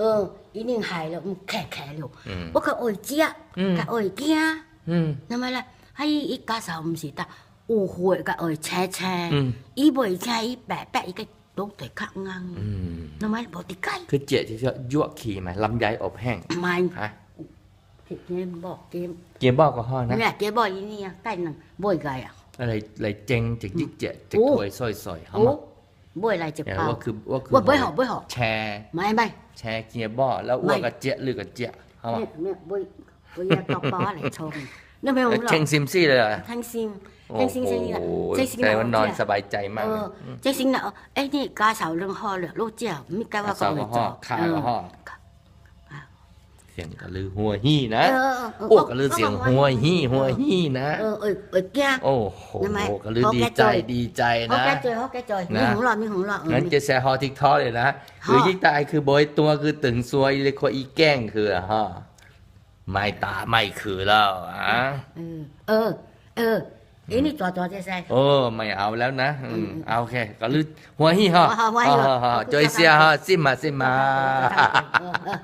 เอออีนิ่งหายแล้วมันแข็แข็แล้ว อืม ว่าเขาโอ้ยเจี๊ย อืม ก็โอ้ยเกี้ย อืม 那么啦，还有一家手唔是得，误会个爱车车，嗯伊袂车伊白白伊个都得较硬， อืม 那么无得解， คือเจี๊ยที่ชื่อยั่วขี่ไหมลำไยอบแห้ง 唔系 ฮะ 铁嘅冇嘅， เกียร์บอกก็ห่อนะ 咩嘅冇伊呢啊，低能冇个啊， อะไรอะไรเจงจากจิกเจี๊ยจาก โอ้ ถวยซอยซอยๆเขา บ่วยลายเจ็บเป่าว่าคือว่าคือว่าบ่วยหอบบ่วยหอบแชร์ไม่ไม่แชร์เกียร์บ่แล้วอ้วกกระเจี๊ยหรือกระเจี๊ยเข้ามาเนี่ยบ่วยบ่วยยาตอกป้ออะไรชงนั่นไม่รู้หรอกเชงซิมซี่เลยเหรอทั้งซิมทั้งซิมซี่แหละเจซิงแต่ว่านอนสบายใจมากเจ๊ซิงนาะเอ้ยนี่กาสาวเรื่องห่อเหลือลูกเจี๊ยไม่กล้าว่าเขาเลยจ่อขาห่อ สียงกระลือหัวหี่นะเออเออเอออ้วกกระลือเสียงหัวหี่หัวหี่นะ เออเออเออแก้โอ้โหทำไมกระลือพอดีแกใจจอยดีใจเขานะแก้จอยเขาแก้จอยมีนะของหลอดมีของหลอดเอองั้นมีจะแซ่ฮอทิกทอเลยนะคือยิ่งตายคือโบอยตัวคือตึงซวยเลยคนอีแกล้งคือฮะไม่ตาไม่คือแล้วอะเออ เออเออไอ้นี่จอจอเจ๊ใส่โอ้ไม่เอาแล้วนะอืมเอาโอเคก็ลือหัวหี่ฮะหัวหี่ฮะฮะฮะจอยเสียฮะซิมาซิมาเออเออ